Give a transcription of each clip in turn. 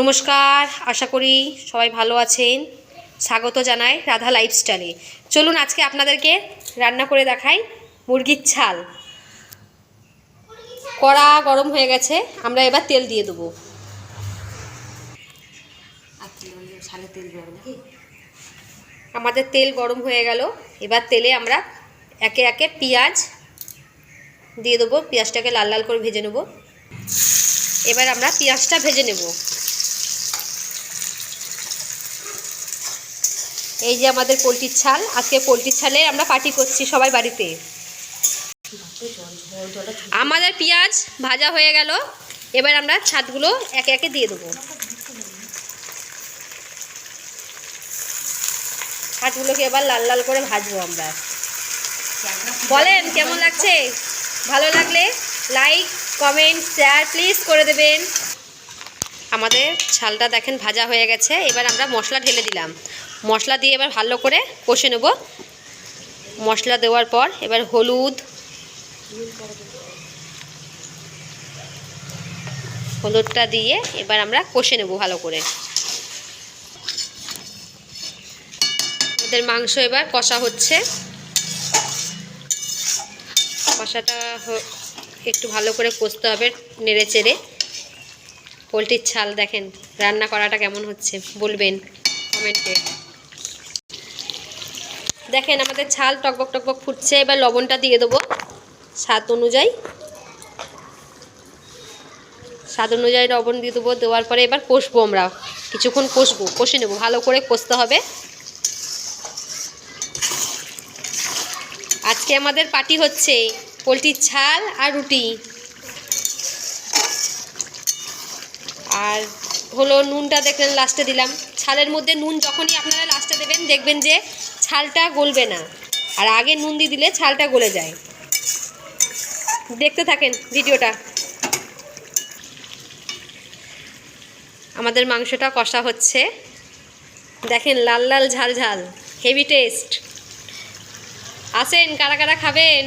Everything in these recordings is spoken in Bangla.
নমস্কার, আশা করি সবাই ভালো আছেন। স্বাগত জানাই রাধা লাইফস্টাইলে চলুন আজকে আপনাদেরকে রান্না করে দেখাই মুরগির ছাল। কড়া গরম হয়ে গেছে, আমরা এবার তেল দিয়ে দেবো। আমাদের তেল গরম হয়ে গেল, এবার তেলে আমরা একে একে পেঁয়াজ দিয়ে দেবো। পেঁয়াজটাকে লাল লাল করে ভেজে নেব। এবার আমরা পেঁয়াজটা ভেজে নেব। এই যে আমাদের পোলট্রির ছাল, আজকে পোলট্রির ছালে আমরা পার্টি করছি সবাই বাড়িতে। আমাদের পেঁয়াজ ভাজা হয়ে গেল, এবার আমরা ছাদগুলো একে একে দিয়ে দেবো। ছাদগুলোকে এবার লাল লাল করে ভাজবো আমরা। বলেন, কেমন লাগছে? ভালো লাগলে লাইক, কমেন্ট, শেয়ার প্লিজ করে দেবেন। আমাদের ছালটা দেখেন ভাজা হয়ে গেছে, এবার আমরা মশলা ঢেলে দিলাম। মশলা দিয়ে এবার ভালো করে কষে নেব। মশলা দেওয়ার পর এবার হলুদ, হলুদটা দিয়ে এবার আমরা কষে নেব ভালো করে। ওদের মাংস এবার কষা হচ্ছে। কষাটা একটু ভালো করে কষতে হবে নেড়ে চেড়ে। পোলট্রির ছাল দেখেন, রান্না করাটা কেমন হচ্ছে বলবেন কমেন্টে। দেখেন আমাদের ছাল টকবক টকবক ফুটছে, এবার লবণটা দিয়ে দেবো। স্বাদ অনুযায়ী। স্বাদ অনুযায়ী লবণ দিয়ে দেবো, দেওয়ার পরে এবার কষবো আমরা। কিছুক্ষণ কষবো, কষে নেব, ভালো করে কষতে হবে। আজকে আমাদের পার্টি হচ্ছে পোলট্রির ছাল আর রুটি। আর হলো নুনটা দেখলেন লাস্টে দিলাম। ছালের মধ্যে নুন যখনই আপনারা লাস্টে দেবেন দেখবেন যে ছালটা গলবে না। আর আগে নুন দিয়ে দিলে ছালটা গলে যায়। দেখতে থাকেন ভিডিওটা। আমাদের মাংসটা কষা হচ্ছে। দেখেন লাল লাল ঝাল ঝাল হেভি টেস্ট আসেন কারা কারা খাবেন?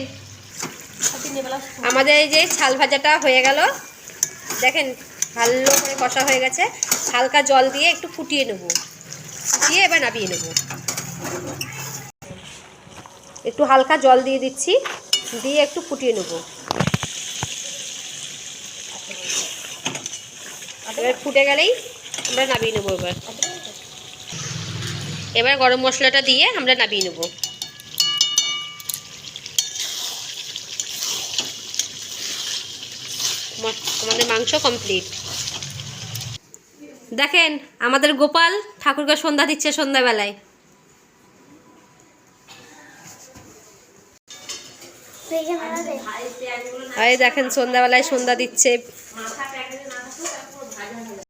আমাদের এই যে ছাল ভাজাটা হয়ে গেল। দেখেন ভালো করে কষা হয়ে গেছে। হালকা জল দিয়ে একটু ফুটিয়ে নেব। ফুটিয়ে এবার নামিয়ে নেব। একটু হালকা জল দিয়ে দিচ্ছি, দিয়ে একটু ফুটিয়ে নেব। এবার ফুটে গেলেই আমরা নামিয়ে নেব এবার। এবার গরম মশলাটা দিয়ে আমরা নামিয়ে নেব। আমাদের মাংস কমপ্লিট দেখেন আমাদের গোপাল ঠাকুরকে সন্ধ্যা দিচ্ছে সন্ধ্যাবেলায়। দেখেন সন্ধ্যাবেলায় সন্ধ্যা দিচ্ছে।